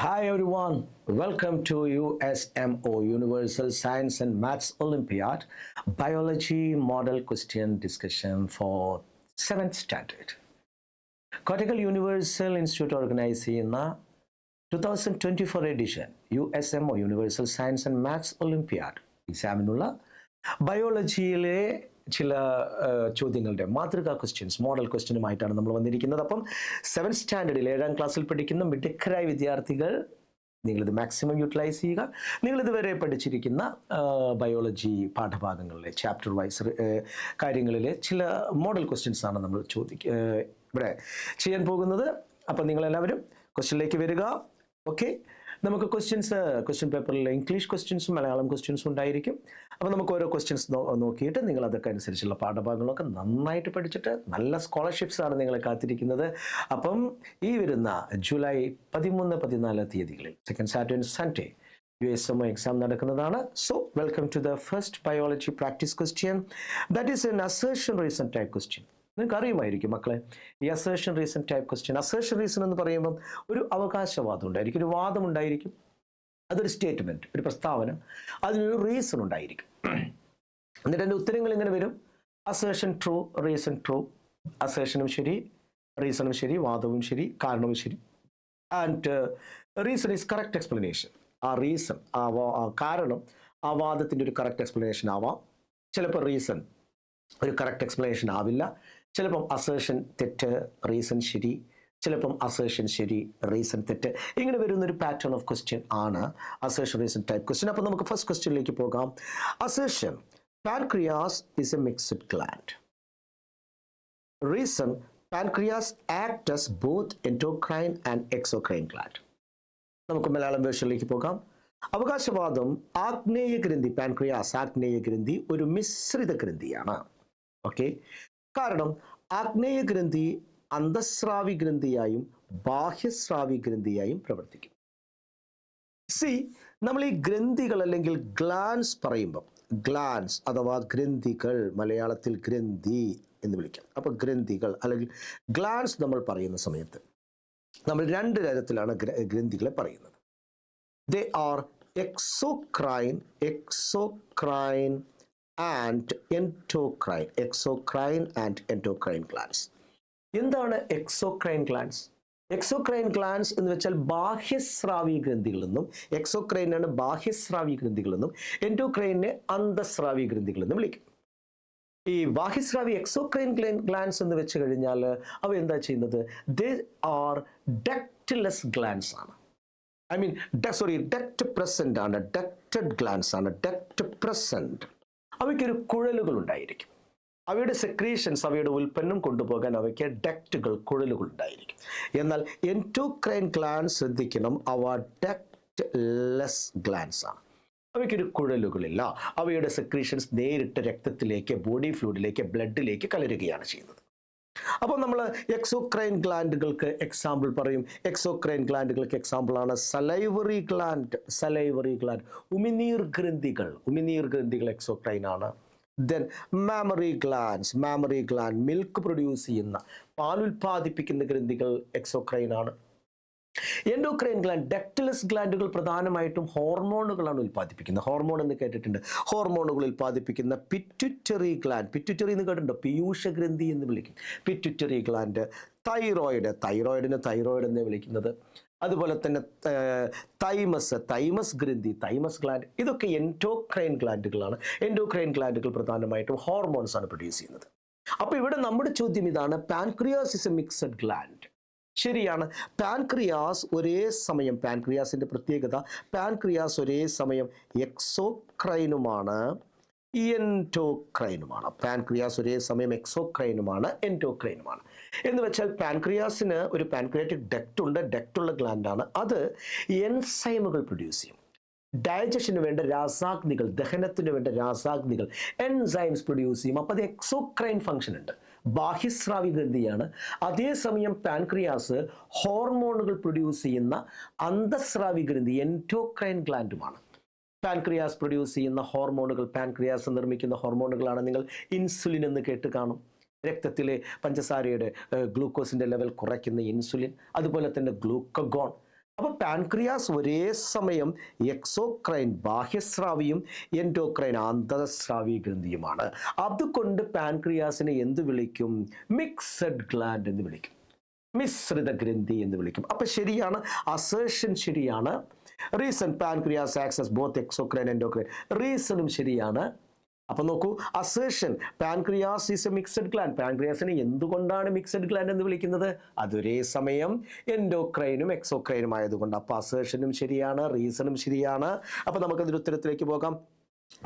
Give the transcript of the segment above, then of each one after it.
Hi everyone, welcome to USMO Universal Science and Maths Olympiad Biology Model Question Discussion for 7th Standard. Kottakkal universal institute organise ചെയ്യുന്ന two thousand twenty four edition U S M O universal science and maths olympiad എക്സാമിനുള്ള ബയോളജിയിലെ ചില ചോദ്യങ്ങളുടെ മാതൃകാ questions model ക്വസ്റ്റ്യനുമായിട്ടാണ് നമ്മൾ വന്നിരിക്കുന്നത്. അപ്പം seven സ്റ്റാൻഡേർഡിൽ ഏഴാം ക്ലാസ്സിൽ പഠിക്കുന്ന മിടുക്കരായ വിദ്യാർത്ഥികൾ നിങ്ങളിത് മാക്സിമം യൂട്ടിലൈസ് ചെയ്യുക. നിങ്ങളിതുവരെ പഠിച്ചിരിക്കുന്ന ബയോളജി പാഠഭാഗങ്ങളിലെ ചാപ്റ്റർ വൈസ് കാര്യങ്ങളിലെ ചില മോഡൽ ക്വസ്റ്റ്യൻസ് ആണ് നമ്മൾ ചോദിക്കുക ഇവിടെ ചെയ്യാൻ പോകുന്നത്. അപ്പം നിങ്ങളെല്ലാവരും ക്വസ്റ്റ്യനിലേക്ക് വരിക. ഓക്കെ നമുക്ക് ക്വസ്റ്റ്യൻസ് ക്വസ്റ്റ്യൻ പേപ്പറിൽ ഇംഗ്ലീഷ് ക്വസ്റ്റ്യൻസും മലയാളം ക്വസ്റ്റ്യൻസും ഉണ്ടായിരിക്കും. അപ്പോൾ നമുക്ക് ഓരോ ക്വസ്റ്റ്യൻസ് നോക്കിയിട്ട് നിങ്ങൾ അതൊക്കെ അനുസരിച്ചുള്ള പാഠഭാഗങ്ങളൊക്കെ നന്നായിട്ട് പഠിച്ചിട്ട് നല്ല സ്കോളർഷിപ്സാണ് ആണ് നിങ്ങളെ കാത്തിരിക്കുന്നത്. അപ്പം ഈ വരുന്ന ജൂലൈ പതിമൂന്ന് പതിനാല് തീയതികളിൽ second Saturday Sunday U S M exam നടക്കുന്നതാണ്. So welcome to the first biology practice question that is an assertion reason type question നിങ്ങൾക്ക് അറിയുമായിരിക്കും മക്കളെ. ഈ assertion reason type question assertion reason എന്ന് പറയുമ്പം ഒരു അവകാശവാദം ഉണ്ടായിരിക്കും ഒരു വാദം ഉണ്ടായിരിക്കും. അതൊരു സ്റ്റേറ്റ്മെന്റ് ഒരു പ്രസ്താവന. അതിനൊരു റീസൺ ഉണ്ടായിരിക്കും. എന്നിട്ട് എന്റെ ഉത്തരങ്ങൾ ഇങ്ങനെ വരും? അസേഷൻ ട്രൂ റീസൺ ട്രൂ അസേഷനും ശരി റീസണും ശരി വാദവും ശരി കാരണവും ശരി. And reason is correct explanation ആ റീസൺ ആ കാരണം ആ വാദത്തിന്റെ ഒരു കറക്റ്റ് എക്സ്പ്ലനേഷൻ ആവാം. ചിലപ്പോൾ റീസൺ ഒരു കറക്റ്റ് എക്സ്പ്ലനേഷൻ ആവില്ല. ചിലപ്പം അസേഷൻ തെറ്റ് റീസൺ ശരി. ചിലപ്പം അസേഷൻ ശരി റീസൺ തെറ്റ്. ഇങ്ങനെ വരുന്ന ഒരു പാറ്റേൺ ഓഫ് ക്വസ്റ്റ്യൻ ആണ് അസേഷൻ റീസൺ ടൈപ്പ് ക്വസ്റ്റ്യൻ അപ്പം നമുക്ക് ഫസ്റ്റ് ക്വസ്റ്റ്യനിലേക്ക് പോകാം. Assertion pancreas is a mixed gland reason pancreas act as both endocrine and exocrine gland നമുക്ക് മലയാളം വേർഷനിലേക്ക് പോകാം. അവകാശവാദം ആഗ്നേയ ഗ്രന്ഥി പാൻക്രിയാസ് ആഗ്നേയ ഗ്രന്ഥി ഒരു മിശ്രിത ഗ്രന്ഥിയാണ്. ഓക്കെ കാരണം ആഗ്നേയ ഗ്രന്ഥി അന്തസ്രാവി ഗ്രന്ഥിയായും ബാഹ്യസ്രാവി ഗ്രന്ഥിയായും പ്രവർത്തിക്കും. സി നമ്മൾ ഈ ഗ്രന്ഥികൾ അല്ലെങ്കിൽ ഗ്ലാൻസ് പറയുമ്പം ഗ്ലാൻസ് അഥവാ ഗ്രന്ഥികൾ മലയാളത്തിൽ ഗ്രന്ഥി എന്ന് വിളിക്കാം. അപ്പോൾ ഗ്രന്ഥികൾ അല്ലെങ്കിൽ ഗ്ലാൻസ് നമ്മൾ പറയുന്ന സമയത്ത് നമ്മൾ രണ്ട് തരത്തിലാണ് ഗ്ര- ഗ്രന്ഥികളെ പറയുന്നത്. They are exocrine exocrine and endocrine exocrine and endocrine glands എന്താണ് എക്സോക്രൈൻ ഗ്ലാൻസ് എക്സോക്രൈൻ ഗ്ലാൻസ് എന്ന് വെച്ചാൽ ബാഹ്യസ്രാവി ഗ്രന്ഥികളിൽ നിന്നും എക്സോക്രൈനാണ് ബാഹ്യസ്രാവി ഗ്രന്ഥികളിൽ നിന്നും എൻഡോക്രൈനെ അന്തസ്രാവി ഗ്രന്ഥികളിൽ നിന്നും വിളിക്കും. ഈ ബാഹ്യസ്രാവി എക്സോക്രൈൻ ഗ്ലാൻസ് എന്ന് വെച്ച് കഴിഞ്ഞാൽ അവ എന്താ ചെയ്യുന്നത്? ദേ ആർ ഡക്റ്റ്ലെസ് ഗ്ലാൻസ് ആണ്. I mean sorry duct present ആണ് ഡക്റ്റഡ് ഗ്ലാൻസ് ആണ് ഡക്റ്റ് പ്രസന്റ് അവയ്ക്കൊരു കുഴലുകൾ ഉണ്ടായിരിക്കും അവയുടെ സെക്രീഷൻസ് അവയുടെ ഉൽപ്പന്നം കൊണ്ടുപോകാൻ അവയ്ക്ക് ഡക്റ്റുകൾ കുഴലുകൾ ഉണ്ടായിരിക്കും എന്നാൽ എന്റോക്രൈൻ ഗ്ലാൻസ് ശ്രദ്ധിക്കണം അവ ഡക്റ്റ് ലെസ് ഗ്ലാൻസ് ആണ്. അവയ്ക്കൊരു കുഴലുകളില്ല. അവയുടെ സെക്രീഷൻസ് നേരിട്ട് രക്തത്തിലേക്ക് ബോഡി ഫ്ലൂയിഡിലേക്ക് ബ്ലഡിലേക്ക് കലരുകയാണ് ചെയ്യുന്നത്. അപ്പോൾ നമ്മൾ എക്സോക്രൈൻ ഗ്ലാൻഡുകൾക്ക് എക്സാമ്പിൾ പറയും. എക്സോക്രൈൻ ഗ്ലാൻഡുകൾക്ക് എക്സാമ്പിൾ ആണ് സലൈവറി ഗ്ലാൻഡ് സലൈവറി ഗ്ലാൻഡ് ഉമിനീർ ഗ്രന്ഥികൾ ഉമിനീർ ഗ്രന്ഥികൾ എക്സോക്രൈൻ ആണ്. Then mammary glands mammary gland milk produce ചെയ്യുന്ന പാൽ ഉൽപ്പാദിപ്പിക്കുന്ന ഗ്രന്ഥികൾ എക്സോക്രൈൻ ആണ്. എൻഡോക്രൈൻ ഗ്ലാൻഡ് ഡെക്ടലസ് ഗ്ലാൻഡുകൾ പ്രധാനമായിട്ടും ഹോർമോണുകളാണ് ഉൽപ്പാദിപ്പിക്കുന്നത്. ഹോർമോൺ എന്ന് കേട്ടിട്ടുണ്ട്. ഹോർമോണുകൾ ഉൽപ്പാദിപ്പിക്കുന്ന പിറ്റുറ്ററി ഗ്ലാൻഡ് പിറ്റുറ്ററി എന്ന് കേട്ടിട്ടുണ്ടോ? പീയൂഷ ഗ്രന്ഥി എന്ന് വിളിക്കും. പിറ്റുറ്ററി ഗ്ലാൻഡ് തൈറോയിഡ് തൈറോയിഡിന് തൈറോയിഡ് എന്ന് വിളിക്കുന്നത്. അതുപോലെ തന്നെ തൈമസ് തൈമസ് ഗ്രന്ഥി തൈമസ് ഗ്ലാൻഡ് ഇതൊക്കെ എൻഡോക്രൈൻ ഗ്ലാൻഡുകളാണ് എൻഡോക്രൈൻ ഗ്ലാൻഡുകൾ പ്രധാനമായിട്ടും ഹോർമോൺസ് ആണ് പ്രൊഡ്യൂസ് ചെയ്യുന്നത്. അപ്പോൾ ഇവിടെ നമ്മുടെ ചോദ്യം ഇതാണ് pancreas is a mixed gland ശരിയാണ്. പാൻക്രിയാസ് ഒരേ സമയം പാൻക്രിയാസിന്റെ പ്രത്യേകത പാൻക്രിയാസ് ഒരേ സമയം എക്സോക്രൈനുമാണ് എന്റോക്രൈനുമാണ് പാൻക്രിയാസ് ഒരേ സമയം എക്സോക്രൈനുമാണ് എന്റോക്രൈനുമാണ് എന്ന് വെച്ചാൽ പാൻക്രിയാസിന് ഒരു പാൻക്രിയാറ്റിക് ഡെക്റ്റ് ഉണ്ട്. ഡെക്റ്റുള്ള ഗ്ലാൻഡാണ്. അത് എൻസൈമുകൾ പ്രൊഡ്യൂസ് ചെയ്യും. ഡയജഷന് വേണ്ട രാസാഗ്നികൾ ദഹനത്തിന് വേണ്ട രാസാഗ്നികൾ എൻസൈംസ് പ്രൊഡ്യൂസ് ചെയ്യും. അപ്പോൾ അത് എക്സോക്രൈൻ ഫംഗ്ഷൻ ഉണ്ട്. ബാഹ്യസ്രാവി ഗ്രന്ഥിയാണ്. അതേസമയം പാൻക്രിയാസ് ഹോർമോണുകൾ പ്രൊഡ്യൂസ് ചെയ്യുന്ന അന്തസ്രാവി ഗ്രന്ഥി എന്റോക്രൈൻ ഗ്ലാൻഡുമാണ് പാൻക്രിയാസ് പ്രൊഡ്യൂസ് ചെയ്യുന്ന ഹോർമോണുകൾ പാൻക്രിയാസ് നിർമ്മിക്കുന്ന ഹോർമോണുകളാണ് നിങ്ങൾ ഇൻസുലിൻ എന്ന് കേട്ട് കാണും. രക്തത്തിലെ പഞ്ചസാരയുടെ ഗ്ലൂക്കോസിന്റെ ലെവൽ കുറയ്ക്കുന്ന ഇൻസുലിൻ അതുപോലെ തന്നെ ഗ്ലൂക്കഗോൺ അപ്പോൾ പാൻക്രിയാസ് ഒരേ സമയം എക്സോക്രൈൻ ബാഹ്യസ്രാവിയും എൻഡോക്രൈൻ ആന്തരസ്രാവി ഗ്രന്ഥിയുമാണ്. അതുകൊണ്ട് പാൻക്രിയാസിനെ എന്ത് വിളിക്കും? മിക്സഡ് ഗ്ലാൻഡ് എന്ന് വിളിക്കും. മിശ്രിത ഗ്രന്ഥി എന്ന് വിളിക്കും. അപ്പൊ ശരിയാണ് അസേഷൻ ശരിയാണ്. Reason pancreas acts both exocrine endocrine റീസണും ശരിയാണ്. അപ്പൊ നോക്കൂ assertion pancreas is a mixed gland പാൻക്രിയാസിനെ എന്തുകൊണ്ടാണ് മിക്സഡ് ഗ്ലാൻഡ് എന്ന് വിളിക്കുന്നത്? അതൊരേ സമയം എൻഡോക്രൈനും എക്സോക്രൈനും ആയതുകൊണ്ട്. അപ്പോൾ അസേഷനും ശരിയാണ് റീസണും ശരിയാണ്. അപ്പൊ നമുക്കതിന്റെ ഉത്തരത്തിലേക്ക് പോകാം.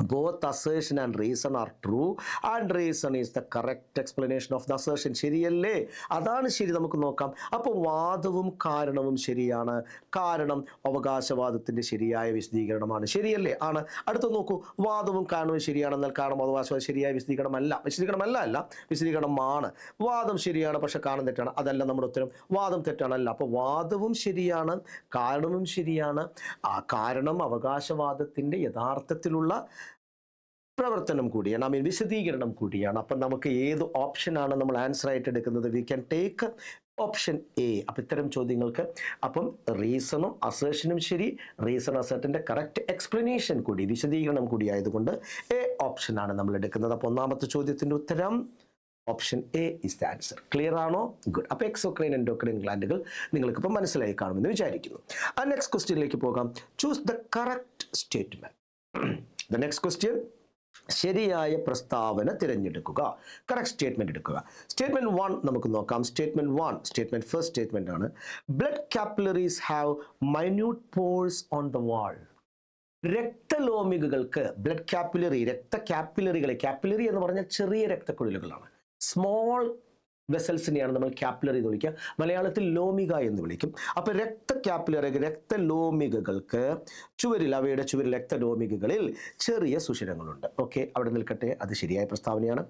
Both assertion and reason are true and reason is the correct explanation of the assertion ശരിയല്ലേ? അതാണ് ശരി നമുക്ക് നോക്കാം. അപ്പോൾ വാദവും കാരണവും ശരിയാണ്. കാരണം അവകാശവാദത്തിന്റെ ശരിയായ വിശദീകരണമാണ്. ശരിയല്ലേ? ആണ്. അടുത്ത നോക്കൂ. വാദവും കാരണവും ശരിയാണെന്നാൽ കാരണം അവകാശവാദം ശരിയായ വിശദീകരണമല്ല. വിശദീകരണമല്ല അല്ല വിശദീകരണമാണ്. വാദം ശരിയാണ് പക്ഷെ കാരണം തെറ്റാണ്. അതല്ല നമ്മുടെ ഉത്തരം. വാദം തെറ്റാണല്ല. അപ്പോൾ വാദവും ശരിയാണ് കാരണവും ശരിയാണ്. ആ കാരണം അവകാശവാദത്തിന്റെ യഥാർത്ഥത്തിലുള്ള പ്രവർത്തനം കൂടിയാണ് ഐ മീൻ വിശദീകരണം കൂടിയാണ്. അപ്പം നമുക്ക് ഏത് ഓപ്ഷനാണ് നമ്മൾ ആൻസർ ആയിട്ട് എടുക്കുന്നത്? We can take option A അപ്പം ഇത്തരം ചോദ്യങ്ങൾക്ക് അപ്പം റീസണും അസേഷനും ശരി റീസൺ അസേർട്ടിന്റെ കറക്റ്റ് എക്സ്പ്ലനേഷൻ കൂടി വിശദീകരണം കൂടി ആയതുകൊണ്ട് എ ഓപ്ഷനാണ് നമ്മൾ എടുക്കുന്നത്. അപ്പോൾ ഒന്നാമത്തെ ചോദ്യത്തിന്റെ ഉത്തരം option A is the answer clear ആണോ? ഗുഡ് അപ്പോൾ എക്സോക്രൈൻ എൻഡോക്രൈൻ ഗ്ലാൻഡുകൾ നിങ്ങൾക്ക് ഇപ്പം മനസ്സിലായി കാണുമെന്ന് വിചാരിക്കുന്നു. ആ നെക്സ്റ്റ് ക്വസ്റ്റ്യനിലേക്ക് പോകാം. Choose the correct statement the next question ശരിയായ പ്രസ്താവന തിരഞ്ഞെടുക്കുക. കറക്റ്റ് സ്റ്റേറ്റ്മെന്റ് എടുക്കുക. സ്റ്റേറ്റ്മെന്റ് വൺ നമുക്ക് നോക്കാം. Statement one statement first statement ആണ്. Blood capillaries have minute pores on the wall രക്തലോമികൾക്ക് blood capillary രക്ത കാപ്പിലറികളെ കാപ്പിലറി എന്ന് പറഞ്ഞാൽ ചെറിയ രക്തക്കുഴലുകളാണ്. സ്മോൾ വെസൽസിനെയാണ് നമ്മൾ കാപ്പിലറി എന്ന് വിളിക്കുക. മലയാളത്തിൽ ലോമിക എന്ന് വിളിക്കും. അപ്പോൾ രക്ത കാപ്പിലറി രക്തലോമികകൾക്ക് ചുവരിൽ അവയുടെ ചുവരിൽ രക്തലോമികകളിൽ ചെറിയ സുഷിരങ്ങളുണ്ട്. ഓക്കെ അവിടെ നിൽക്കട്ടെ. അത് ശരിയായ പ്രസ്താവനയാണ്.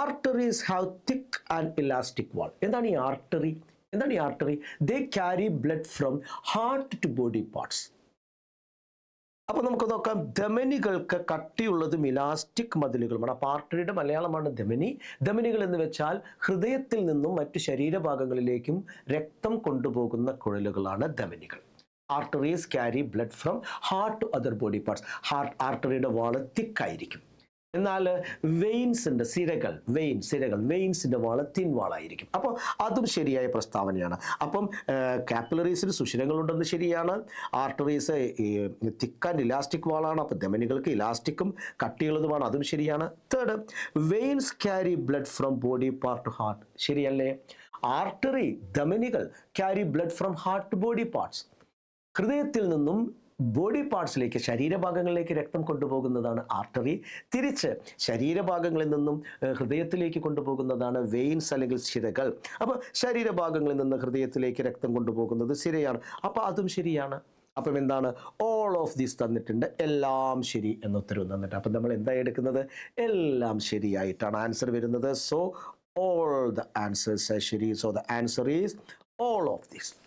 Arteries have thick and elastic wall എന്താണ് ഈ ആർട്ടറി എന്താണ് ഈ artery they carry blood from heart to body parts അപ്പോൾ നമുക്ക് നോക്കാം. ധമനികൾക്ക് കട്ടിയുള്ളതും ഇലാസ്റ്റിക് മതിലുകളുമാണ്. ആ പാർട്ടിയുടെ മലയാളമാണ് ധമനി. ധമനികൾ എന്ന് വെച്ചാൽ ഹൃദയത്തിൽ നിന്നും മറ്റു ശരീരഭാഗങ്ങളിലേക്കും രക്തം കൊണ്ടുപോകുന്ന കുഴലുകളാണ് ധമനികൾ. Arteries carry blood from heart to other body parts heart ആർട്ടറിയുടെ wall തിക്കായിരിക്കും. എന്നാൽ വെയിൻസ് ഉണ്ട് സിരകൾ വെയിൻ സിരകൾ വെയിൻസിന്റെ വാൾ തിൻ വാളായിരിക്കും. അപ്പോൾ അതും ശരിയായ പ്രസ്താവനയാണ്. അപ്പം കാപ്പിലറീസിന് സുഷിരങ്ങളുണ്ടെന്ന് ശരിയാണ്. ആർട്ടറീസ് തിക്ക് ആൻഡ് ഇലാസ്റ്റിക് വാളാണ്. അപ്പോൾ ധമനികൾക്ക് ഇലാസ്റ്റിക്കും കട്ടിയുള്ളതുമാണ്. അതും ശരിയാണ്. Third veins carry blood from body part to heart ശരിയല്ലേ? Artery ധമനികൾ carry blood from heart body parts ഹൃദയത്തിൽ നിന്നും ബോഡി പാർട്സിലേക്ക് ശരീരഭാഗങ്ങളിലേക്ക് രക്തം കൊണ്ടുപോകുന്നതാണ് ആർട്ടറി. തിരിച്ച് ശരീരഭാഗങ്ങളിൽ നിന്നും ഹൃദയത്തിലേക്ക് കൊണ്ടുപോകുന്നതാണ് വെയിൻസ് അല്ലെങ്കിൽ ശിരകൾ അപ്പോൾ ശരീരഭാഗങ്ങളിൽ നിന്ന് ഹൃദയത്തിലേക്ക് രക്തം കൊണ്ടുപോകുന്നത് സിരയാണ് അപ്പോൾ അതും ശരിയാണ്. അപ്പം എന്താണ്? ഓൾ ഓഫ് ദീസ് തന്നിട്ടുണ്ട്. എല്ലാം ശരി എന്ന ഉത്തരവ് തന്നിട്ട് അപ്പം നമ്മൾ എന്താ എടുക്കുന്നത്? എല്ലാം ശരിയായിട്ടാണ് ആൻസർ വരുന്നത്. സോ ഓൾ ദ ആൻസേഴ്സ് ശരി. So the answer is all of these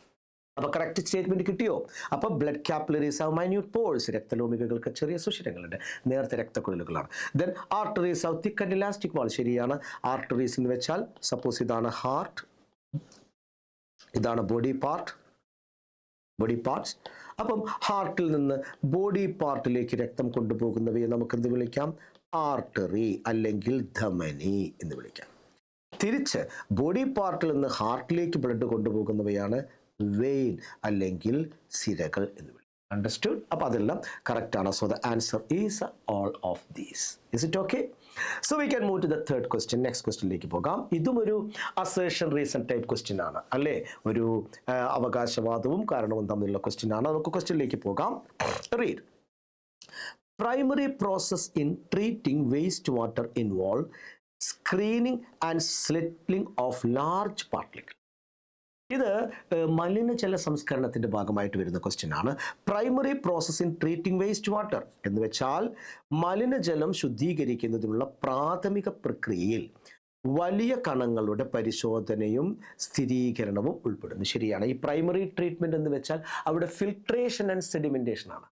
അപ്പോൾ കറക്റ്റ് സ്റ്റേറ്റ്മെന്റ് കിട്ടിയോ? അപ്പോൾ blood capillaries have minute pores രക്തലോമികകൾക്ക് ചെറിയ സുഷിരങ്ങളുണ്ട്. നേരത്തെ രക്തക്കുഴലുകളാണ്. ദെൻ ആർട്ടറീസ് ആവ് തിക്ക് ആൻഡ് ഇലാസ്റ്റിക് വാൾ ശരിയാണ്. ആർട്ടറീസ് എന്ന് വെച്ചാൽ സപ്പോസ് ഇതാണ് ഹാർട്ട് ഇതാണ് ബോഡി പാർട്ട് ബോഡി പാർട്സ് അപ്പം ഹാർട്ടിൽ നിന്ന് ബോഡി പാർട്ടിലേക്ക് രക്തം കൊണ്ടുപോകുന്നവയെ നമുക്ക് എന്ത് വിളിക്കാം? ആർട്ടറി അല്ലെങ്കിൽ ധമനി എന്ന് വിളിക്കാം. തിരിച്ച് ബോഡി പാർട്ടിൽ നിന്ന് ഹാർട്ടിലേക്ക് ബ്ലഡ് കൊണ്ടുപോകുന്നവയാണ് വെയിൻ അല്ലെങ്കിൽ സിരകൾ എന്ന് വിളിക്കും. അണ്ടർസ്റ്റുഡ് അപ്പോൾ അതെല്ലാം കറക്റ്റ് ആണ്. So the answer is all of these is it okay so we can move to the third question next ക്വസ്റ്റ്യനിലേക്ക് പോകാം. ഇതും ഒരു അസേഷൻ റീസൺ ടൈപ്പ് ക്വസ്റ്റ്യൻ ആണ്. അല്ലേ? ഒരു അവകാശവാദവും കാരണവും തമ്മിലുള്ള ക്വസ്റ്റ്യൻ ആണ്. നമുക്ക് ക്വസ്റ്റ്യനിലേക്ക് പോകാം. Read primary process in treating waste water involve screening and settling of large particle ഇത് മലിന മലിനജല സംസ്കരണത്തിന്റെ ഭാഗമായിട്ട് വരുന്ന ക്വസ്റ്റ്യൻ ആണ്. Primary process in treating waste water എന്ന് വെച്ചാൽ മലിനജലം ശുദ്ധീകരിക്കുന്നതിനുള്ള പ്രാഥമിക പ്രക്രിയയിൽ വലിയ കണങ്ങളുടെ പരിശോധനയും സ്ഥിരീകരണവും ഉൾപ്പെടുന്നു. ശരിയാണ്. ഈ പ്രൈമറി ട്രീറ്റ്മെന്റ് എന്ന് വെച്ചാൽ അവിടെ ഫിൽട്രേഷൻ ആൻഡ് സെഡിമെന്റേഷൻ ആണ്.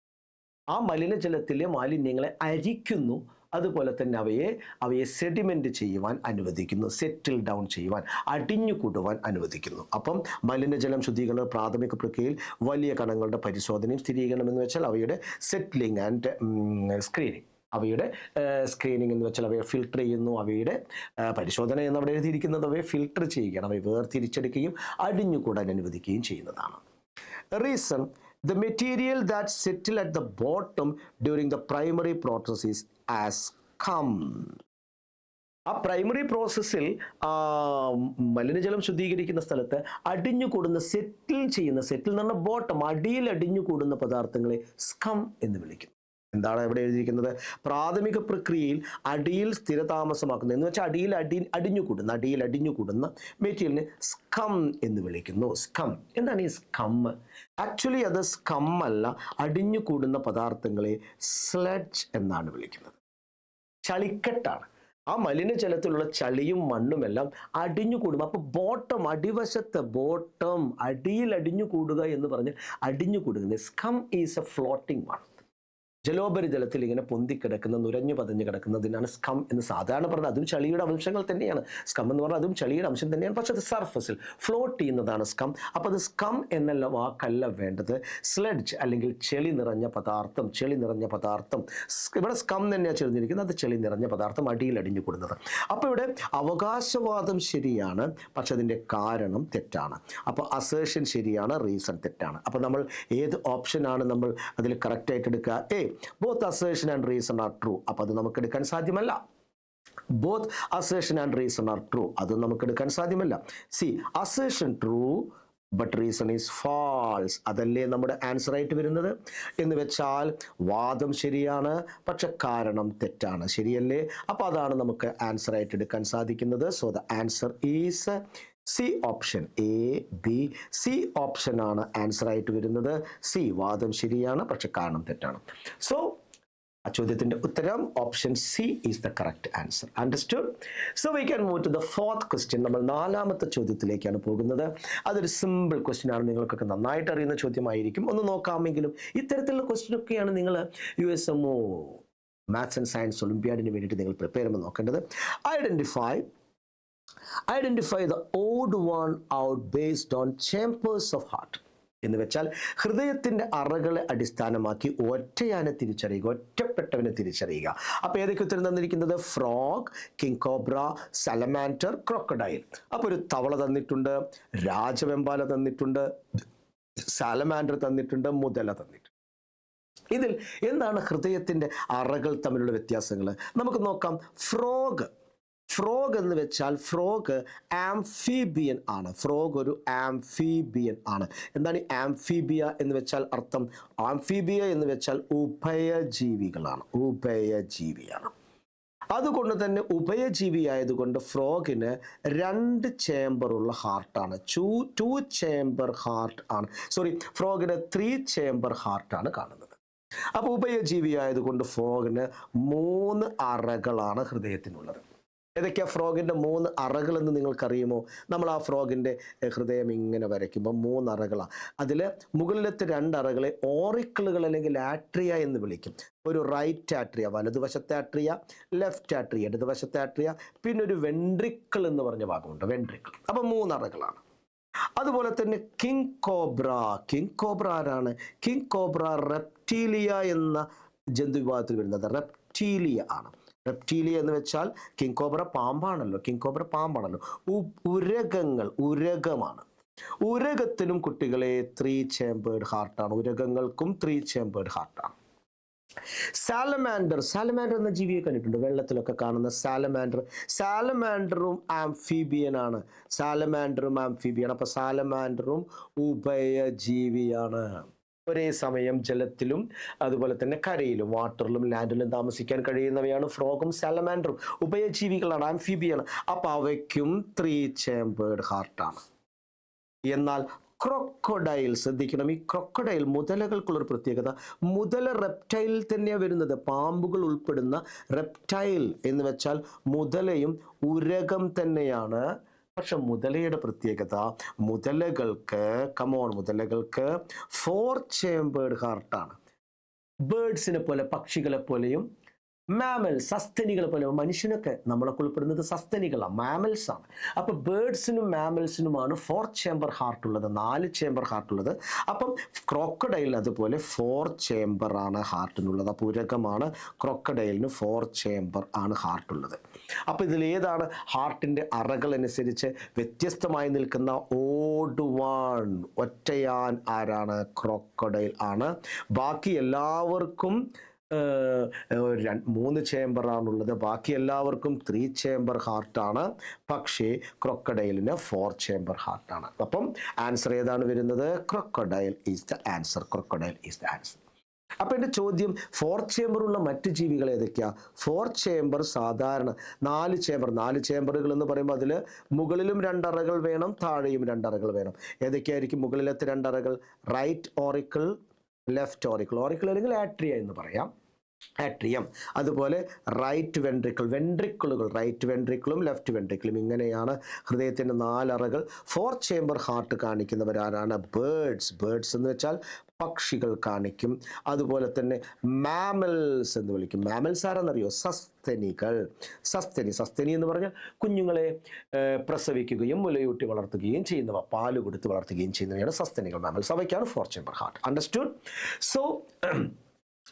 ആ മലിനജലത്തിലെ മാലിന്യങ്ങളെ അരിക്കുന്നു അതുപോലെ തന്നെ അവയെ അവയെ സെഡിമെന്റ് ചെയ്യുവാൻ അനുവദിക്കുന്നു സെറ്റിൽ ഡൗൺ ചെയ്യുവാൻ അടിഞ്ഞു കൂടുവാൻ അനുവദിക്കുന്നു. അപ്പം മലിനജലം ശുദ്ധീകരണ പ്രാഥമിക പ്രക്രിയയിൽ വലിയ കണങ്ങളുടെ പരിശോധനയും സ്ഥിരീകരണം എന്ന് വെച്ചാൽ അവയുടെ സെറ്റിലിംഗ് ആൻഡ് സ്ക്രീനിങ് അവയുടെ സ്ക്രീനിങ് എന്ന് വെച്ചാൽ അവയെ ഫിൽട്ടർ ചെയ്യുന്നു അവയുടെ പരിശോധന എന്ന് അവിടെ എഴുതിയിരിക്കുന്നത് അവയെ ഫിൽട്ടർ ചെയ്യുകയാണ്. അവയെ വേർതിരിച്ചെടുക്കുകയും അടിഞ്ഞുകൂടാൻ അനുവദിക്കുകയും ചെയ്യുന്നതാണ്. Reason the material that settle at the bottom during the primary process is as scum ആ പ്രൈമറി പ്രോസസ്സിൽ മലിനജലം ശുദ്ധീകരിക്കുന്ന സ്ഥലത്ത് അടിഞ്ഞു കൂടുന്ന സെറ്റിൽ ചെയ്യുന്ന സെറ്റിൽ എന്ന് പറഞ്ഞാൽ ബോട്ടം അടിയിൽ അടിഞ്ഞു കൂടുന്ന പദാർത്ഥങ്ങളെ സ്കം എന്ന് വിളിക്കുന്നു എന്താണ് ഇവിടെ എഴുതിയിരിക്കുന്നത്? പ്രാഥമിക പ്രക്രിയയിൽ അടിയിൽ സ്ഥിരതാമസമാക്കുന്ന. എന്ന് വെച്ചാൽ അടിയിൽ അടി അടിഞ്ഞുകൂടുന്ന അടിയിൽ അടിഞ്ഞുകൂടുന്ന മെറ്റീരിയലിന് സ്കം എന്ന് വിളിക്കുന്നു. സ്കം എന്താണ് ഈ സ്കം ആക്ച്വലി അത് സ്കം അല്ല അടിഞ്ഞുകൂടുന്ന പദാർത്ഥങ്ങളെ സ്ലഡ്ജ് എന്നാണ് വിളിക്കുന്നത്. ചളിക്കെട്ടാണ്. ആ മലിനജലത്തിലുള്ള ചളിയും മണ്ണുമെല്ലാം അടിഞ്ഞു കൂടും അപ്പൊ ബോട്ടം അടിവശത്ത് ബോട്ടം അടിയിൽ അടിഞ്ഞു കൂടുക എന്ന് പറഞ്ഞ് അടിഞ്ഞു കൂടുന്നത് scum is a floating one ജലോപരിതലത്തിൽ ഇങ്ങനെ പൊന്തിക്കിടക്കുന്ന നുരഞ്ഞു പതഞ്ഞു കിടക്കുന്നതിനാണ് സ്കം എന്ന് സാധാരണ പറഞ്ഞത് അതും ചളിയുടെ അംശങ്ങൾ തന്നെയാണ്. സ്കം എന്ന് പറഞ്ഞാൽ അതും ചളിയുടെ അംശം തന്നെയാണ്. പക്ഷെ അത് സർഫസിൽ ഫ്ലോട്ട് ചെയ്യുന്നതാണ് സ്കം അപ്പോൾ അത് സ്കം എന്നല്ല വാക്കല്ല വേണ്ടത്. സ്ലഡ്ജ് അല്ലെങ്കിൽ ചെളി നിറഞ്ഞ പദാർത്ഥം ചെളി നിറഞ്ഞ പദാർത്ഥം. ഇവിടെ സ്കം തന്നെയാണ് ചെളിഞ്ഞിരിക്കുന്നത് അത് ചെളി നിറഞ്ഞ പദാർത്ഥം അടിയിൽ അടിഞ്ഞു കൂടുന്നത്. അപ്പോൾ ഇവിടെ അവകാശവാദം ശരിയാണ്. പക്ഷെ അതിന്റെ കാരണം തെറ്റാണ്. അപ്പോൾ അസേഷൻ ശരിയാണ് റീസൺ തെറ്റാണ്. അപ്പോൾ നമ്മൾ ഏത് ഓപ്ഷനാണ് നമ്മൾ അതിൽ കറക്റ്റായിട്ട് എടുക്കുക? A both assertion and reason are true അപ്പോൾ അത് നമുക്ക് എടുക്കാൻ സാധ്യമല്ല. Both assertion and reason are true അത് നമുക്ക് എടുക്കാൻ സാധ്യമല്ല. C assertion true but reason is false അതല്ലേ നമ്മുടെ ആൻസർ ആയിട്ട് വരുന്നത്? എന്ന് വെച്ചാൽ വാദം ശരിയാണ് പക്ഷെ കാരണം തെറ്റാണ്. ശരിയല്ലേ? അപ്പോൾ അതാണ് നമുക്ക് ആൻസർ ആയിട്ട് എടുക്കാൻ സാധിക്കുന്നത്. So the answer is C option A B C option ആണ് ആൻസർ ആയിട്ട് വരുന്നത്. സി വാദം ശരിയാണ് പക്ഷെ കാരണം തെറ്റാണ്. സോ ആ ചോദ്യത്തിന്റെ ഉത്തരം option C is the correct answer understood so we can move to the fourth question നമ്മൾ നാലാമത്തെ ചോദ്യത്തിലേക്കാണ് പോകുന്നത്. അതൊരു സിമ്പിൾ ക്വസ്റ്റ്യൻ ആണ്. നിങ്ങൾക്കൊക്കെ നന്നായിട്ട് അറിയുന്ന ചോദ്യമായിരിക്കും. ഒന്ന് നോക്കാമെങ്കിലും ഇത്തരത്തിലുള്ള ക്വസ്റ്റ്യൻ ഒക്കെയാണ് നിങ്ങൾ U S M O maths and science ഒളിമ്പ്യാഡിന് വേണ്ടിയിട്ട് നിങ്ങൾ പ്രിപ്പയർ ചെയ്യുമ്പോൾ നോക്കേണ്ടത്. Identify identify the odd one out based on chambers of heart എന്ന് വെച്ചാൽ ഹൃദയത്തിന്റെ അറകളെ അടിസ്ഥാനമാക്കി ഒറ്റയാനെ തിരിച്ചറിയുക ഒറ്റപ്പെട്ടവനെ തിരിച്ചറിയുക. അപ്പോൾ ഏതൊക്കെ ഉത്തരം തന്നിരിക്കുന്നത്? Frog king cobra salamander crocodile അപ്പോൾ ഒരു തവള തന്നിട്ടുണ്ട് രാജവെമ്പാല തന്നിട്ടുണ്ട് സാലമാൻഡർ തന്നിട്ടുണ്ട് മുതല തന്നിട്ടുണ്ട്. ഇതിൽ എന്താണ് ഹൃദയത്തിന്റെ അറകൾ തമ്മിലുള്ള വ്യത്യാസങ്ങൾ നമുക്ക് നോക്കാം. ഫ്രോഗ് ഫ്രോഗ് എന്ന് വെച്ചാൽ ഫ്രോഗ് ആംഫീബിയൻ ആണ്. ഫ്രോഗ് ഒരു ആംഫീബിയൻ ആണ്. എന്താണ് ഈ ആംഫീബിയ എന്ന് വെച്ചാൽ അർത്ഥം? ആംഫീബിയ എന്ന് വെച്ചാൽ ഉഭയജീവികളാണ്. ഉഭയജീവിയാണ്. അതുകൊണ്ട് തന്നെ ഉഭയജീവി ആയതുകൊണ്ട് ഫ്രോഗിന് രണ്ട് ചേംബറുള്ള ഹാർട്ടാണ് ടു ടു ചേംബർ ഹാർട്ട് ആണ്. സോറി ഫ്രോഗിന് ത്രീ ചേംബർ ഹാർട്ടാണ് കാണുന്നത്. അപ്പോൾ ഉഭയജീവി ആയതുകൊണ്ട് ഫ്രോഗിന് മൂന്ന് അറകളാണ് ഹൃദയത്തിനുള്ളത്. ഏതൊക്കെയാ ഫ്രോഗിന്റെ മൂന്ന് അറകളെന്ന് നിങ്ങൾക്കറിയുമോ? നമ്മൾ ആ ഫ്രോഗിന്റെ ഹൃദയം ഇങ്ങനെ വരയ്ക്കുമ്പോൾ മൂന്ന് അറകളാണ് അതിൽ മുകളിലത്തെ രണ്ട് അറകളെ ഓറിക്കിളുകൾ അല്ലെങ്കിൽ ആട്രിയ എന്ന് വിളിക്കും. ഒരു റൈറ്റ് ആട്രിയ വലതുവശത്തെ ആട്രിയ ലെഫ്റ്റ് ആട്രിയ ഇടതുവശത്തെ ആട്രിയ പിന്നെ ഒരു വെൻട്രിക്കിൾ എന്ന് പറഞ്ഞ ഭാഗമുണ്ട് വെൻട്രിക്കിൾ. അപ്പോൾ മൂന്ന് അറകളാണ്. അതുപോലെ തന്നെ കിങ് കോബ്ര. കിങ് കോബ്ര ആരാണ്? കിങ് കോബ്ര റെപ്റ്റീലിയ എന്ന ജന്തുവിഭാഗത്തിൽ വരുന്നത്. റെപ്റ്റീലിയ ആണ്. റെപ്റ്റീലിയ എന്ന് വെച്ചാൽ കിങ് കോബ്ര പാമ്പാണല്ലോ. കിങ് കോബ്ര പാമ്പാണല്ലോ. ഉരകങ്ങൾ ഉരകമാണ്. ഉരകത്തിനും കുട്ടികളെ ത്രീ ചേമ്പേർഡ് ഹാർട്ടാണ് ഉരകങ്ങൾക്കും ത്രീ ചേമ്പേർഡ് ഹാർട്ടാണ് സാലമാൻഡർ സാലമാൻഡർ എന്ന ജീവിയെ കണ്ടിട്ടുണ്ട്. വെള്ളത്തിലൊക്കെ കാണുന്ന സാലമാൻഡർ സാലമാൻഡറും ആംഫീബിയൻ ആണ്. സാലമാൻഡറും ആംഫീബിയൻ അപ്പൊ സാലമാൻഡറും ഉഭയജീവിയാണ്. ഒരേ സമയം ജലത്തിലും അതുപോലെ തന്നെ കരയിലും വാട്ടറിലും ലാൻഡിലും താമസിക്കാൻ കഴിയുന്നവയാണ് ഫ്രോഗും സാലമാൻഡറും ഉഭയജീവികളാണ് ആംഫീബിയാണ് അപ്പൊ അവയ്ക്കും ത്രീ ചേമ്പേർഡ് ഹാർട്ടാണ് എന്നാൽ ക്രൊക്കൊഡൈൽ ശ്രദ്ധിക്കണം. ഈ ക്രൊക്കൊഡൈൽ മുതലകൾക്കുള്ളൊരു പ്രത്യേകത മുതല റെപ്റ്റൈൽ തന്നെയാണ് വരുന്നത്. പാമ്പുകൾ ഉൾപ്പെടുന്ന റെപ്റ്റൈൽ എന്ന് വെച്ചാൽ മുതലയും ഉരകം തന്നെയാണ് പക്ഷെ മുതലയുടെ പ്രത്യേകത മുതലകൾക്ക് കമോൺ മുതലകൾക്ക് ഫോർ ചേമ്പേർഡ് ഹാർട്ടാണ് ബേഡ്സിനെ പോലെ പക്ഷികളെ പോലെയും മാമൽ സസ്തനികൾ പോലെ മനുഷ്യനൊക്കെ നമ്മളൊക്കെ ഉൾപ്പെടുന്നത് സസ്തനികളാണ് മാമൽസ് ആണ്. അപ്പോൾ ബേർഡ്സിനും മാമൽസിനുമാണ് ഫോർ ചേംബർ ഹാർട്ട് ഉള്ളത് നാല് ചേംബർ ഹാർട്ട് ഉള്ളത്. അപ്പം ക്രോക്കഡൈൽ അതുപോലെ ഫോർ ചേംബർ ആണ് ഹാർട്ടിനുള്ളത് അപ്പോൾ ഉരകമാണ് ക്രോക്കഡൈലിന് ഫോർ ചേംബർ ആണ് ഹാർട്ട് ഉള്ളത്. അപ്പോൾ ഏതാണ്? ഹാർട്ടിന്റെ അറകൾ അനുസരിച്ച് വ്യത്യസ്തമായി നിൽക്കുന്ന ഓഡ് വൺ ഒറ്റയാൻ ആരാണ്? ക്രോക്കഡൈൽ ആണ്. ബാക്കി എല്ലാവർക്കും മൂന്ന് ചേംബറാണുള്ളത് ബാക്കി എല്ലാവർക്കും ത്രീ ചേംബർ ഹാർട്ടാണ് പക്ഷേ ക്രൊക്കഡൈലിന് ഫോർ ചേംബർ ഹാർട്ടാണ് അപ്പം ആൻസർ ഏതാണ് വരുന്നത്? Crocodile is the answer. Crocodile is the answer. അപ്പം എന്റെ ചോദ്യം ഫോർ ചേംബർ ഉള്ള മറ്റ് ജീവികൾ ഏതൊക്കെയാ? ഫോർ ചേംബർ സാധാരണ നാല് ചേംബർ നാല് ചേംബറുകൾ എന്ന് പറയുമ്പോൾ അതിൽ മുകളിലും രണ്ടറകൾ വേണം താഴെയും രണ്ടറകൾ വേണം. ഏതൊക്കെയായിരിക്കും മുകളിലത്തെ രണ്ടറകൾ? Right auricle left auricle. Auricle അല്ലെങ്കിൽ ആട്രിയ എന്ന് പറയാം. ആട്രിയം അതുപോലെ റൈറ്റ് വെൻട്രിക്കിൾ വെൻട്രിക്കിളുകൾ റൈറ്റ് വെൻട്രിക്കിളും ലെഫ്റ്റ് വെൻട്രിക്കിളും ഇങ്ങനെയാണ് ഹൃദയത്തിന്റെ നാലറകൾ. ഫോർ ചേംബർ ഹാർട്ട് കാണിക്കുന്നവരാരാണ് ബേഡ്സ് ബേഡ്സ് എന്ന് വെച്ചാൽ പക്ഷികൾ കാണിക്കും. അതുപോലെ തന്നെ മാമൽസ് എന്ന് വിളിക്കും. മാമൽസ് ആരെന്നറിയോ? സസ്തനികൾ. സസ്തനി. സസ്തനി എന്ന് പറഞ്ഞാൽ കുഞ്ഞുങ്ങളെ പ്രസവിക്കുകയും മുലയൂട്ടി വളർത്തുകയും ചെയ്യുന്നവ പാൽ കൊടുത്ത് വളർത്തുകയും ചെയ്യുന്നവയാണ് സസ്തനികൾ. Mammals അവയ്ക്കാണ് four chamber heart understood so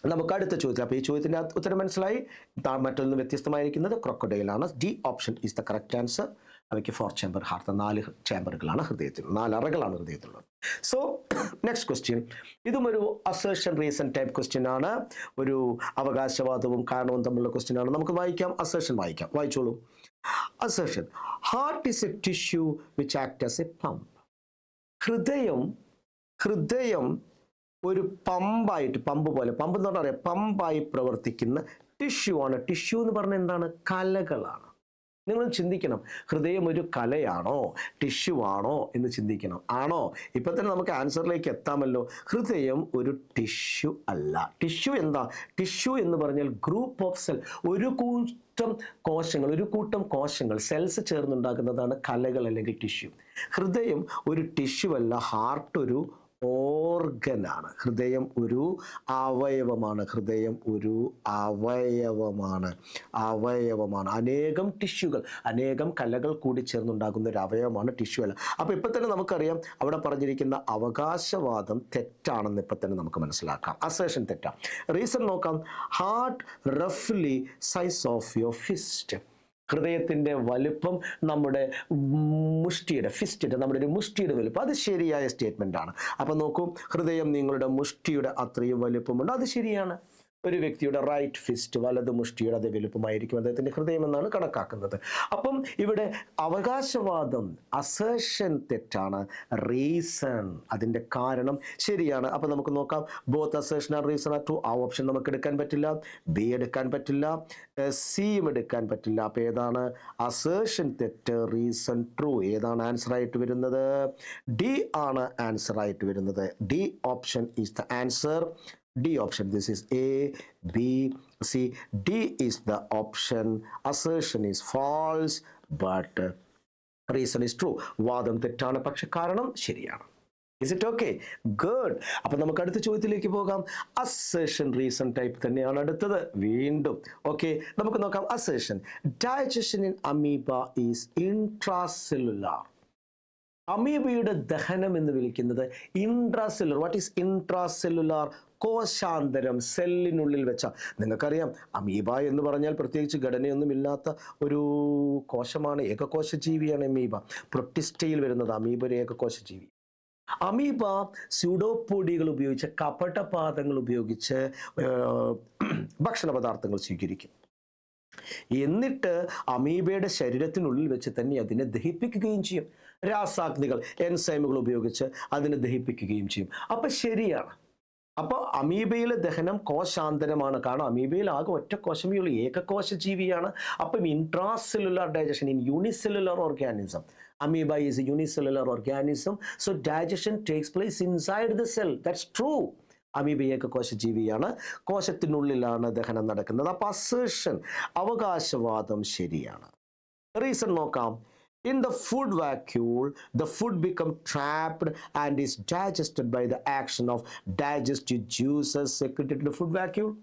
നമുക്ക് അടുത്ത ചോദ്യത്തിൽ അപ്പോൾ ഈ ചോദ്യത്തിന്റെ ഉത്തരം മനസ്സിലായി? മറ്റൊന്ന് വ്യത്യസ്തമായിരിക്കുന്നത് ക്രൊക്കഡൈലാണ്. D option is the correct answer അവയ്ക്ക് ഫോർ ചേംബർ ഹാർട്ട് നാല് ചേംബറുകളാണ് ഹൃദയത്തിൽ നാല് അറകളാണ് ഹൃദയത്തിലുള്ളത്. സോ നെക്സ്റ്റ് ക്വസ്റ്റ്യൻ ഇതും ഒരു അസേഷൻ റീസൺ ടൈപ്പ് ക്വസ്റ്റ്യൻ ആണ്. ഒരു അവകാശവാദവും കാരണവും തമ്മിലുള്ള ക്വസ്റ്റ്യൻ ആണ്. നമുക്ക് വായിക്കാം. അസേഷൻ വായിക്കാം. വായിച്ചോളൂ. Assertion heart is a tissue which act as a pump ഹൃദയം ഹൃദയം ഒരു പമ്പായിട്ട് പമ്പ് പോലെ പമ്പ് എന്ന് പറഞ്ഞാൽ പമ്പായി പ്രവർത്തിക്കുന്ന ടിഷ്യൂ ആണ്. ടിഷ്യൂ എന്ന് പറഞ്ഞാൽ എന്താണ്? കലകളാണ്. നിങ്ങൾ ചിന്തിക്കണം ഹൃദയം ഒരു കലയാണോ? ടിഷ്യൂ ആണോ എന്ന് ചിന്തിക്കണം. ആണോ? ഇപ്പൊ തന്നെ നമുക്ക് ആൻസറിലേക്ക് എത്താമല്ലോ. ഹൃദയം ഒരു ടിഷ്യൂ അല്ല. ടിഷ്യൂ എന്താ? ടിഷ്യൂ എന്ന് പറഞ്ഞാൽ ഗ്രൂപ്പ് ഓഫ് സെൽ. ഒരു കൂട്ടം കോശങ്ങൾ ഒരു കൂട്ടം കോശങ്ങൾ സെൽസ് ചേർന്നുണ്ടാക്കുന്നതാണ് കലകൾ അല്ലെങ്കിൽ ടിഷ്യൂ. ഹൃദയം ഒരു ടിഷ്യൂ അല്ല ഹാർട്ട് ഒരു ഓർഗനാണ്. ഹൃദയം ഒരു അവയവമാണ്. ഹൃദയം ഒരു അവയവമാണ്. അവയവമാണ്. അനേകം ടിഷ്യൂകൾ അനേകം കലകൾ കൂടി ചേർന്നുണ്ടാകുന്ന ഒരു അവയവമാണ് ടിഷ്യൂ അല്ല. അപ്പോൾ ഇപ്പം തന്നെ നമുക്കറിയാം അവിടെ പറഞ്ഞിരിക്കുന്ന അവകാശവാദം തെറ്റാണെന്ന് ഇപ്പം തന്നെ നമുക്ക് മനസ്സിലാക്കാം. അസേഷൻ തെറ്റാണ് റീസൺ നോക്കാം. ഹാർട്ട് റഫ്ലി സൈസ് ഓഫ് യുവർ ഫിസ്റ്റ് ഹൃദയത്തിന്റെ വലുപ്പം നമ്മുടെ മുഷ്ടിയുടെ ഫിസ്റ്റിന്റെ നമ്മുടെ ഒരു മുഷ്ടിയുടെ വലുപ്പം. അത് ശരിയായ സ്റ്റേറ്റ്മെന്റ് ആണ്. അപ്പോൾ നോക്കൂ ഹൃദയം നിങ്ങളുടെ മുഷ്ടിയുടെ അത്രയും വലുപ്പമുണ്ട്. അത് ശരിയാണ്. ഒരു വ്യക്തിയുടെ റൈറ്റ് ഫിസ്റ്റ് വലത് മുഷ്ടിയുടെ അതേ വലുപ്പമായിരിക്കും അദ്ദേഹത്തിന്റെ ഹൃദയം എന്നാണ് കണക്കാക്കുന്നത്. അപ്പം ഇവിടെ അവകാശവാദം അസേഷൻ തെറ്റാണ് റീസൺ അതിന്റെ കാരണം ശരിയാണ്. അപ്പം നമുക്ക് നോക്കാം. Both assertion are reason are true ആ ഓപ്ഷൻ നമുക്ക് എടുക്കാൻ പറ്റില്ല ബി എടുക്കാൻ പറ്റില്ല സിയും എടുക്കാൻ പറ്റില്ല. അപ്പോൾ ഏതാണ്? അസേഷൻ തെറ്റ് റീസൺ ട്രൂ ഏതാണ് ആൻസർ ആയിട്ട് വരുന്നത്? ഡി ആണ് ആൻസർ ആയിട്ട് വരുന്നത്. D option is the answer D option. This is A, B, C. D is the option. Assertion is false, but reason is true. വാദം തെറ്റാണ് പക്ഷെ കാരണം ശരിയാണ്. ഇസ് ഇറ്റ് ഓക്കെ ഗുഡ് അപ്പൊ നമുക്ക് അടുത്ത ചോദ്യത്തിലേക്ക് പോകാം. അസേഷൻ റീസൺ ടൈപ്പ് തന്നെയാണ് അടുത്തത്. വീണ്ടും. ഓക്കെ നമുക്ക് നോക്കാം. Assertion digestion in amoeba is intracellular അമീബയുടെ ദഹനം എന്ന് വിളിക്കുന്നത് ഇൻട്രാസെല്ലുലാർ വാട്ട് ഈസ് ഇൻട്രാസെല്ലുലാർ കോശാന്തരം സെല്ലിനുള്ളിൽ വെച്ച. നിങ്ങൾക്കറിയാം അമീബ എന്ന് പറഞ്ഞാൽ പ്രത്യേകിച്ച് ഘടനയൊന്നുമില്ലാത്ത ഒരു കോശമാണ് ഏകകോശ ജീവിയാണ് അമീബ. പ്രൊട്ടിസ്റ്റയിൽ വരുന്നത് അമീബ ഒരു ഏകകോശ ജീവി അമീബ സ്യൂഡോപ്പൊടികൾ ഉപയോഗിച്ച് കപടപാദങ്ങൾ ഉപയോഗിച്ച് ഭക്ഷണ പദാർത്ഥങ്ങൾ സ്വീകരിക്കും. എന്നിട്ട് അമീബയുടെ ശരീരത്തിനുള്ളിൽ വെച്ച് തന്നെ അതിനെ ദഹിപ്പിക്കുകയും ചെയ്യും. രാസാഗ്നികൾ എൻസൈമുകൾ ഉപയോഗിച്ച് അതിനെ ദഹിപ്പിക്കുകയും ചെയ്യും. അപ്പൊ ശരിയാണ്. അപ്പോൾ അമീബയിലെ ദഹനം കോശാന്തരമാണ്. കാരണം അമീബയിൽ ആകെ ഒറ്റ കോശമേ ഉള്ളൂ. ഏകകോശ ജീവിയാണ് അപ്പം intracellular digestion in unicellular organism amoeba is unicellular organism so digestion takes place inside the cell that's true amoeba കോശജീവിയാണ്. കോശത്തിനുള്ളിലാണ് ദഹനം നടക്കുന്നത്. അപ്പോൾ അസേഷൻ അവകാശവാദം ശരിയാണ്. റീസൺ നോക്കാം. In the food vacuole the food become trapped and is digested by the action of digestive juices secreted food vacuole.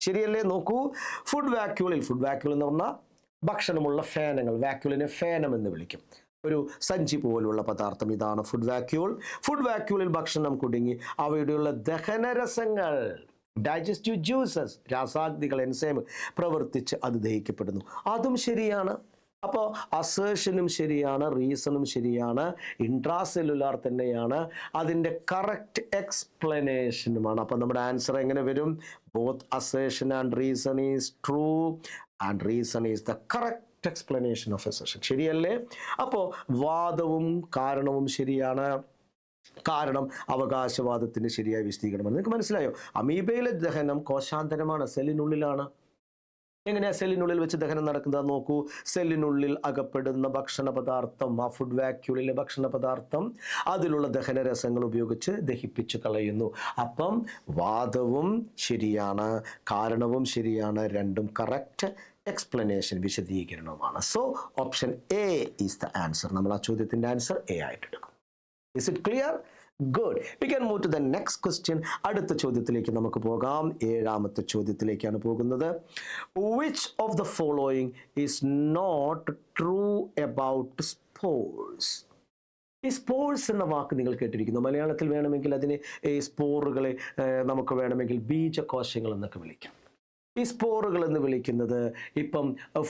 ശരിയല്ലേ? നോക്കൂ. Food വാക്യൂളിൽ food vacuole എന്ന് പറഞ്ഞാൽ ഭക്ഷണമുള്ള ഫാനങ്ങൾ വാക്യൂളിനെ ഫാനം എന്ന് വിളിക്കും. ഒരു സഞ്ചി പോലുള്ള പദാർത്ഥം. ഇതാണ് ഫുഡ് വാക്യൂൾ ഫുഡ് വാക്യൂളിൽ ഭക്ഷണം കുടുങ്ങി. അവയുടെയുള്ള ദഹനരസങ്ങൾ ഡൈജസ്റ്റീവ് ജ്യൂസസ് രാസാഗ്നികൾ എൻസൈം പ്രവർത്തിച്ച് അത് ദഹിക്കപ്പെടുന്നു. അതും ശരിയാണ്. അപ്പോൾ അസേഷനും ശരിയാണ് റീസണും ശരിയാണ് ഇൻട്രാസെല്ലുലാർ തന്നെയാണ്. അതിന്റെ കറക്റ്റ് എക്സ്പ്ലനേഷനുമാണ് അപ്പോൾ നമ്മുടെ ആൻസർ എങ്ങനെ വരും? Both assertion and reason is true and reason is the correct explanation of assertion ശരിയല്ലേ? അപ്പോൾ വാദവും കാരണവും ശരിയാണ്. കാരണം അവകാശവാദത്തിന് ശരിയായ വിശദീകരണം. നിങ്ങൾക്ക് മനസ്സിലായോ? അമീബയിലെ ദഹനം കോശാന്തരമാണ് സെല്ലിനുള്ളിലാണ്. എങ്ങനെയാ സെല്ലിനുള്ളിൽ വെച്ച് ദഹനം നടക്കുന്നത് നോക്കൂ. സെല്ലിനുള്ളിൽ അകപ്പെടുന്ന ഭക്ഷണ പദാർത്ഥം ആ ഫുഡ് വാക്യൂളിലെ ഭക്ഷണ പദാർത്ഥം അതിലുള്ള ദഹനരസങ്ങൾ ഉപയോഗിച്ച് ദഹിപ്പിച്ചു കളയുന്നു. അപ്പം വാദവും ശരിയാണ്. കാരണവും ശരിയാണ്. രണ്ടും correct explanation വിശദീകരണവുമാണ്. So option A is the answer നമ്മൾ ആ ചോദ്യത്തിന്റെ ആൻസർ എ ആയിട്ട് എടുക്കും. Is it clear good we can move to the next question അടുത്ത ചോദ്യത്തിലേക്ക് നമുക്ക് പോകാം. ഏഴാമത്തെ ചോദ്യത്തിലേക്കാണ് പോകുന്നത്. Which of the following is not true about spores ഈ സ്പോർട്സ് എന്ന വാക്ക് നിങ്ങൾ കേട്ടിരിക്കുന്നു. മലയാളത്തിൽ വേണമെങ്കിൽ അതിന് ഈ സ്പോറുകളെ നമുക്ക് വേണമെങ്കിൽ ബീജകോശങ്ങൾ എന്നൊക്കെ വിളിക്കാം. ഈ സ്പോറുകൾ എന്ന് വിളിക്കുന്നത് ഇപ്പം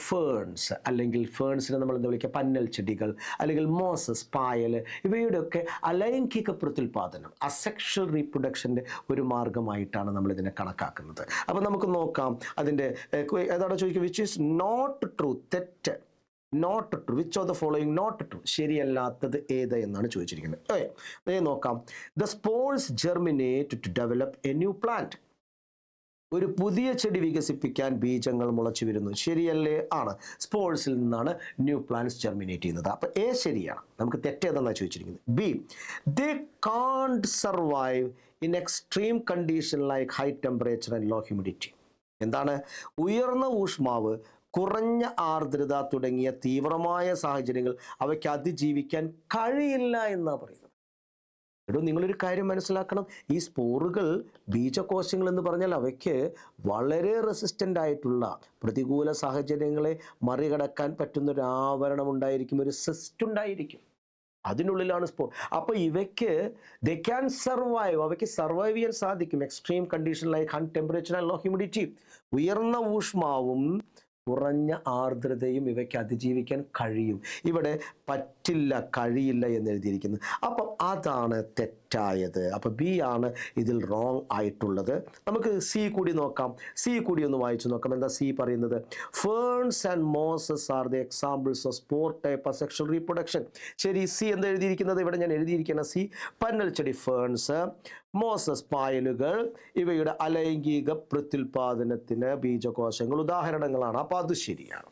ഫേൺസ് അല്ലെങ്കിൽ ഫേൺസിനെ നമ്മൾ എന്താ വിളിക്കുക? പന്നൽ ചെടികൾ അല്ലെങ്കിൽ മോസസ് പായൽ ഇവയുടെയൊക്കെ അലൈംഗിക പ്രത്യുൽപാദനം അസെക്ഷൽ റീപ്രൊഡക്ഷന്റെ ഒരു മാർഗമായിട്ടാണ് നമ്മൾ ഇതിനെ കണക്കാക്കുന്നത്. അപ്പോൾ നമുക്ക് നോക്കാം അതിന്റെ ഏതാണ് ചോദിക്കുക? വിച്ച് ഈസ് നോട്ട് ട്രൂ തെറ്റ്. Not true which of the following not true ശരിയല്ലാത്തത് ഏത് എന്നാണ് ചോദിച്ചിരിക്കുന്നത്. നോക്കാം. The spores germinate to develop a new plant ഒരു പുതിയ ചെടി വികസിപ്പിക്കാൻ ബീജങ്ങൾ മുളച്ചു വരുന്നു. ശരിയല്ലേ? ആണ്. സ്പോർട്സിൽ നിന്നാണ് ന്യൂ പ്ലാന്റ്സ് ജെർമിനേറ്റ് ചെയ്യുന്നത്. അപ്പോൾ എ ശരിയാണ്. നമുക്ക് തെറ്റേതെന്നാണ് ചോദിച്ചിരിക്കുന്നത്. B they can't survive in extreme condition like high temperature and low humidity എന്താണ്? ഉയർന്ന ഊഷ്മാവ് കുറഞ്ഞ ആർദ്രത തുടങ്ങിയ തീവ്രമായ സാഹചര്യങ്ങൾ അവയ്ക്ക് അതിജീവിക്കാൻ കഴിയില്ല എന്നാണ് പറയുന്നത്. എടോ നിങ്ങളൊരു കാര്യം മനസ്സിലാക്കണം. ഈ സ്പോറുകൾ ബീജകോശങ്ങൾ എന്ന് പറഞ്ഞാൽ അവയ്ക്ക് വളരെ റെസിസ്റ്റന്റ് ആയിട്ടുള്ള പ്രതികൂല സാഹചര്യങ്ങളെ മറികടക്കാൻ പറ്റുന്ന ഒരു ആവരണം ഉണ്ടായിരിക്കും ഒരു സിസ്റ്റ് ഉണ്ടായിരിക്കും. അതിനുള്ളിലാണ് സ്പോർ അപ്പോൾ ഇവയ്ക്ക് ദ ക്യാൻ സർവൈവ് അവയ്ക്ക് സർവൈവ് ചെയ്യാൻ സാധിക്കും. Extreme condition like high temperature and low humidity ഉയർന്ന ഊഷ്മാവും കുറഞ്ഞ ആർദ്രതയും ഇവയ്ക്ക് അതിജീവിക്കാൻ കഴിയും. ഇവിടെ പറ്റില്ല കഴിയില്ല എന്ന് എഴുതിയിരിക്കുന്നത് അപ്പം അതാണ് തെറ്റായത്. അപ്പോൾ ബി ആണ് ഇതിൽ റോങ് ആയിട്ടുള്ളത്. നമുക്ക് സി കൂടി നോക്കാം. സി കൂടി ഒന്ന് വായിച്ചു നോക്കാം. എന്താ സി പറയുന്നത്? Ferns and mosses are the examples of spore type sexual reproduction ശരി സി എന്താ എഴുതിയിരിക്കുന്നത്? ഇവിടെ ഞാൻ എഴുതിയിരിക്കുന്ന സി പന്നൽ ചെടി ഫേൺസ് മോസസ് പായലുകൾ ഇവയുടെ അലൈംഗിക പ്രത്യുൽപാദനത്തിന് ബീജകോശങ്ങൾ ഉദാഹരണങ്ങളാണ്. അപ്പോൾ അത് ശരിയാണ്.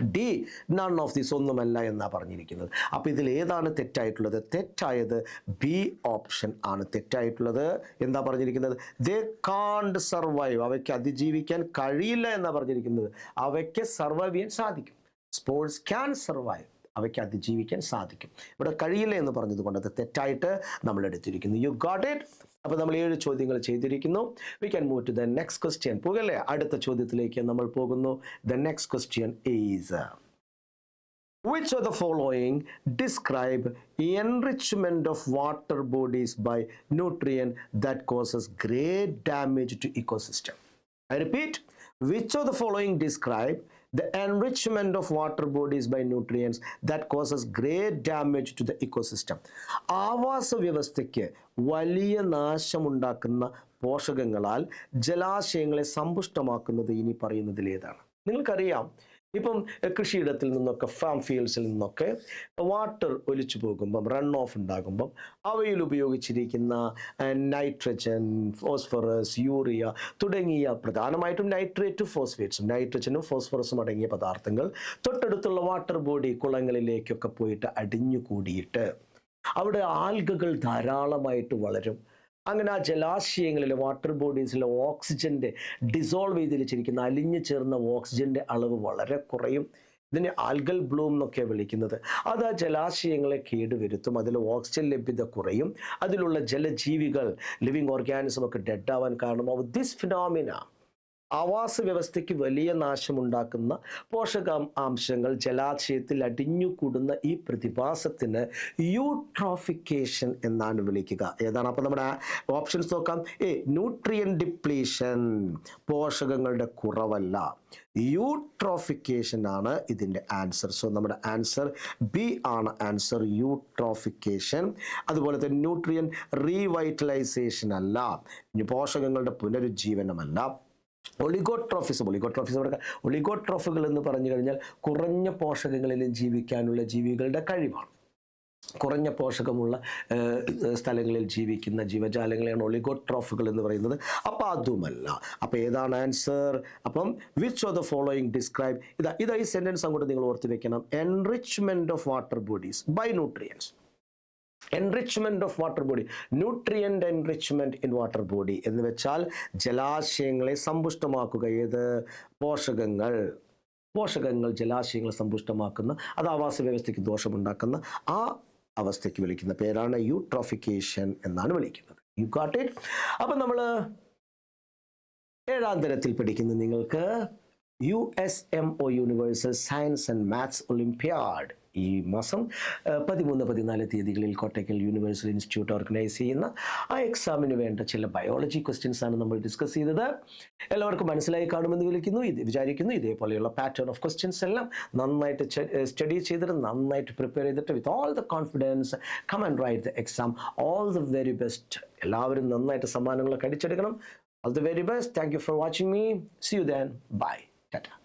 ഡി നൺ ഓഫ് ദിസ് ഒന്നുമല്ല എന്നാണ് പറഞ്ഞിരിക്കുന്നത്. അപ്പോൾ ഇതിൽ ഏതാണ് തെറ്റായിട്ടുള്ളത്? തെറ്റായത് ബി ഓപ്ഷൻ ആണ്. തെറ്റായിട്ടുള്ളത് എന്താ പറഞ്ഞിരിക്കുന്നത്? ദേ കാണ്ട് സർവൈവ് അവയ്ക്ക് അതിജീവിക്കാൻ കഴിയില്ല എന്നാണ് പറഞ്ഞിരിക്കുന്നത്. അവയ്ക്ക് സർവൈവ് ചെയ്യാൻ സാധിക്കും. സ്പോർട്സ് ക്യാൻ സർവൈവ് അവയ്ക്ക് അതിജീവിക്കാൻ സാധിക്കും. ഇവിടെ കഴിയില്ല എന്ന് പറഞ്ഞതുകൊണ്ട് അത് തെറ്റായിട്ട് നമ്മൾ എടുത്തിരിക്കുന്നു. യു ഗോട്ട് ഇറ്റ് അപ്പോൾ നമ്മൾ ഏഴ് ചോദ്യങ്ങൾ ചെയ്തിരിക്കുന്നു we can move to the next question പോകല്ലേ അടുത്ത ചോദ്യത്തിലേക്ക് നമ്മൾ പോകുന്നു the next question is Which of the following describe enrichment of water bodies by nutrient that causes great damage to ecosystem? I repeat, which of the following describe the enrichment of water bodies by nutrients that causes great damage to the ecosystem? ആവാസ വ്യവസ്ഥയ്ക്ക് വലിയ നാശമുണ്ടാക്കുന്ന പോഷകങ്ങളാൽ ജലാശയങ്ങളെ സമ്പുഷ്ടമാക്കുന്നത് ഇനി പറയുന്നതിലേതാണ് നിങ്ങൾക്കറിയാം ഇപ്പം കൃഷിയിടത്തിൽ നിന്നൊക്കെ farm ഫീൽഡ്സിൽ നിന്നൊക്കെ water ഒലിച്ചു പോകുമ്പം റൺ ഓഫ് ഉണ്ടാകുമ്പം അവയിൽ ഉപയോഗിച്ചിരിക്കുന്ന നൈട്രജൻ ഫോസ്ഫറസ് യൂറിയ തുടങ്ങിയ പ്രധാനമായിട്ടും നൈട്രേറ്റ് ഫോസ്ഫേറ്റ്സും നൈട്രജനും ഫോസ്ഫറസും അടങ്ങിയ പദാർത്ഥങ്ങൾ തൊട്ടടുത്തുള്ള വാട്ടർ ബോഡി കുളങ്ങളിലേക്കൊക്കെ പോയിട്ട് അടിഞ്ഞു കൂടിയിട്ട് അവിടെ ആൽഗകൾ ധാരാളമായിട്ട് വളരും. അങ്ങനെ ആ ജലാശയങ്ങളിൽ വാട്ടർ ബോഡീസിലെ ഓക്സിജന്റെ ഡിസോൾവ് ചെയ്ത് വെച്ചിരിക്കുന്ന അലിഞ്ഞു ചേർന്ന ഓക്സിജന്റെ അളവ് വളരെ കുറയും. ഇതിനെ ആൽഗൽ ബ്ലൂം എന്നൊക്കെ വിളിക്കുന്നത്. അത് ആ ജലാശയങ്ങളെ കേടുവരുത്തും. അതിൽ ഓക്സിജൻ ലഭ്യത കുറയും. അതിലുള്ള ജലജീവികൾ ലിവിങ് ഓർഗാനിസം ഒക്കെ ഡെഡ് ആവാൻ കാരണമാവും ദിസ് ഫിനോമിന ആവാസ വ്യവസ്ഥയ്ക്ക് വലിയ നാശമുണ്ടാക്കുന്ന പോഷകാംശങ്ങൾ ജലാശയത്തിൽ അടിഞ്ഞുകൂടുന്ന ഈ പ്രതിഭാസത്തിന് യൂട്രോഫിക്കേഷൻ എന്നാണ് വിളിക്കുക. ഏതാണ്? അപ്പോൾ നമ്മുടെ ഓപ്ഷൻസ് നോക്കാം. എ ന്യൂട്രിയൻ ഡിപ്ലീഷൻ പോഷകങ്ങളുടെ കുറവല്ല. യൂട്രോഫിക്കേഷൻ ആണ് ഇതിന്റെ ആൻസർ സോ നമ്മുടെ ആൻസർ ബി ആണ് ആൻസർ യൂട്രോഫിക്കേഷൻ. അതുപോലെ തന്നെ ന്യൂട്രിയൻ റീവൈറ്റലൈസേഷൻ അല്ല. പോഷകങ്ങളുടെ പുനരുജ്ജീവനമല്ല. ഒളിഗോട്രോഫിസം ഒളിഗോട്രോഫിസം ഒളിഗോട്രോഫുകൾ എന്ന് പറഞ്ഞു കഴിഞ്ഞാൽ കുറഞ്ഞ പോഷകങ്ങളിലും ജീവിക്കാനുള്ള ജീവികളുടെ കഴിവാണ്. കുറഞ്ഞ പോഷകമുള്ള സ്ഥലങ്ങളിൽ ജീവിക്കുന്ന ജീവജാലങ്ങളെയാണ് ഒളിഗോട്രോഫുകൾ എന്ന് പറയുന്നത്. അപ്പം അതുമല്ല. അപ്പം ഏതാണ് ആൻസർ? അപ്പം which of the following describe ഇതാ ഇതാ ഈ സെന്റൻസ് അങ്ങോട്ട് നിങ്ങൾ ഓർത്ത് വെക്കണം. Enrichment of water bodies by nutrients enrichment of water body nutrient enrichment in water body എന്ന് വെച്ചാൽ ജലാശയങ്ങളെ സമ്പുഷ്ടമാക്കുക. ഏത്? പോഷകങ്ങൾ. പോഷകങ്ങൾ ജലാശയങ്ങളെ സമ്പുഷ്ടമാക്കുന്ന അത് ആവാസ വ്യവസ്ഥയ്ക്ക് ദോഷമുണ്ടാക്കുന്ന ആ അവസ്ഥയ്ക്ക് വിളിക്കുന്ന പേരാണ് യൂട്രോഫിക്കേഷൻ എന്നാണ് വിളിക്കുന്നത്. യു ഗാട്ട് ഇറ്റ് അപ്പം നമ്മൾ ഏഴാം തരത്തിൽ പഠിക്കുന്ന നിങ്ങൾക്ക്. U S M O universal science and maths olympiad ഈ മാസം പതിമൂന്ന് പതിനാല് തീയതികളിൽ കോട്ടയ്ക്കൽ യൂണിവേഴ്സൽ ഇൻസ്റ്റിറ്റ്യൂട്ട് ഓർഗനൈസ് ചെയ്യുന്ന ആ എക്സാമിന് വേണ്ട ചില ബയോളജി ക്വസ്റ്റ്യൻസ് ആണ് നമ്മൾ ഡിസ്കസ് ചെയ്തത്. എല്ലാവർക്കും മനസ്സിലായി കാണുമെന്ന് വിളിക്കുന്നു. ഇത് വിചാരിക്കുന്നു ഇതേപോലെയുള്ള പാറ്റേൺ ഓഫ് ക്വസ്റ്റ്യൻസ് എല്ലാം നന്നായിട്ട് സ്റ്റഡി ചെയ്തിട്ട് നന്നായിട്ട് പ്രിപ്പയർ ചെയ്തിട്ട് with all the confidence come and write the exam all the very best എല്ലാവരും നന്നായിട്ട് സമ്മാനങ്ങളൊക്കെ അടിച്ചെടുക്കണം. All the very best thank you for watching me see you then bye Tata